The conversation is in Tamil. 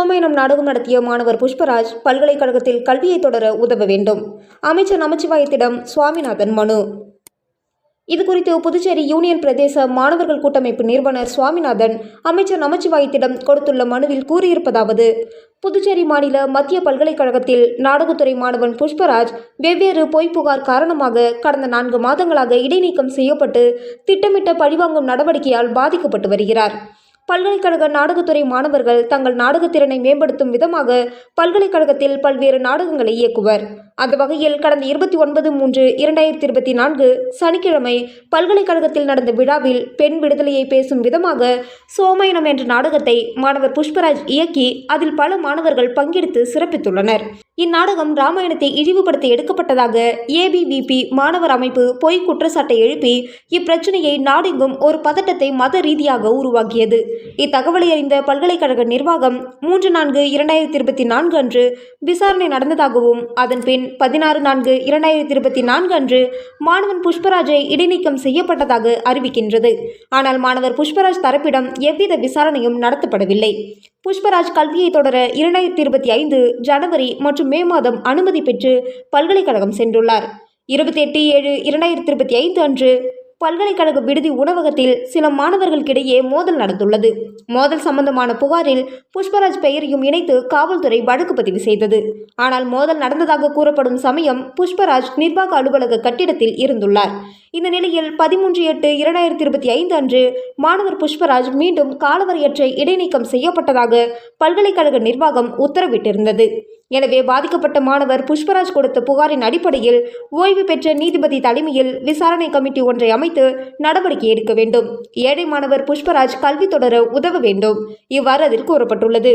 சோமயனம் நாடகம் நடத்திய மாணவர் புஷ்பராஜ் பல்கலைக்கழகத்தில் கல்வியை தொடர உதவ வேண்டும். அமைச்சர் நமச்சிவாயத்திடம் சுவாமிநாதன் மனு. இதுகுறித்து புதுச்சேரி யூனியன் பிரதேச மாணவர்கள் கூட்டமைப்பு நிறுவனர் சுவாமிநாதன் அமைச்சர் நமச்சிவாயத்திடம் கொடுத்துள்ள மனுவில் கூறியிருப்பதாவது புதுச்சேரி மாநில மத்திய பல்கலைக்கழகத்தில் நாடகத்துறை மாணவன் புஷ்பராஜ் வெவ்வேறு பொய் புகார் காரணமாக கடந்த நான்கு மாதங்களாக இடைநீக்கம் செய்யப்பட்டு திட்டமிட்ட பழிவாங்கும் நடவடிக்கையால் பாதிக்கப்பட்டு வருகிறார். பல்கலைக்கழக நாடகத்துறை மாணவர்கள் தங்கள் நாடகத்திறனை மேம்படுத்தும் விதமாக பல்கலைக்கழகத்தில் பல்வேறு நாடகங்களை இயக்குவர். அந்த வகையில் கடந்த இருபத்தி ஒன்பது மூன்று இரண்டாயிரத்தி இருபத்தி நான்கு சனிக்கிழமை பல்கலைக்கழகத்தில் நடந்த விழாவில் பெண் விடுதலையை பேசும் விதமாக சோமயனம் என்ற நாடகத்தை மாணவர் புஷ்பராஜ் இயக்கி அதில் பல மாணவர்கள் பங்கெடுத்து சிறப்பித்துள்ளனர். இந்நாடகம் ராமாயணத்தை இழிவுபடுத்த எடுக்கப்பட்டதாக ஏபிவிபி மாணவர் அமைப்பு பொய் குற்றச்சாட்டை எழுப்பி இப்பிரச்சனையை நாடெங்கும் ஒரு பதட்டத்தை மத ரீதியாக உருவாக்கியது. இத்தகவலை அறிந்த பல்கலைக்கழக நிர்வாகம் மூன்று நான்கு இரண்டாயிரத்தி இருபத்தி நான்கு அன்று விசாரணை நடந்ததாகவும் அதன் பின் பதினாறு நான்கு இரண்டாயிரத்தி இருபத்தி நான்கு அன்று மாணவன் புஷ்பராஜை இடைநீக்கம் செய்யப்பட்டதாக அறிவிக்கின்றது. ஆனால் மாணவர் புஷ்பராஜ் தரப்பிடம் எவ்வித விசாரணையும் நடத்தப்படவில்லை. புஷ்பராஜ் கல்வியை தொடர இரண்டாயிரத்தி இருபத்தி ஐந்து ஜனவரி மற்றும் மே மாதம் அனுமதி பெற்று பல்கலைக்கழகம் சென்றுள்ளார். இருபத்தி எட்டு ஏழு இரண்டாயிரத்தி இருபத்தி ஐந்து அன்று பல்கலைக்கழக விடுதி உணவகத்தில் சில மாணவர்களுக்கிடையே மோதல் நடந்துள்ளது. மோதல் சம்பந்தமான புகாரில் புஷ்பராஜ் பெயரையும் இணைத்து காவல்துறை வழக்கு பதிவு செய்தது. ஆனால் மோதல் நடந்ததாக கூறப்படும் சமயம் புஷ்பராஜ் நிர்வாக அலுவலக கட்டிடத்தில் இருந்துள்ளார். இந்த நிலையில் பதிமூன்று எட்டு இரண்டாயிரத்தி இருபத்தி ஐந்து அன்று மாணவர் புஷ்பராஜ் மீண்டும் காலவரையற்ற இடைநீக்கம் செய்யப்பட்டதாக பல்கலைக்கழக நிர்வாகம் உத்தரவிட்டிருந்தது. எனவே பாதிக்கப்பட்ட மாணவர் புஷ்பராஜ் கொடுத்த புகாரின் அடிப்படையில் ஓய்வு பெற்ற நீதிபதி தலைமையில் விசாரணை கமிட்டி ஒன்றை அமைத்து நடவடிக்கை எடுக்க வேண்டும். ஏழை மாணவர் புஷ்பராஜ் கல்வி தொடர உதவ வேண்டும். இவ்வாறு அதில் கூறப்பட்டுள்ளது.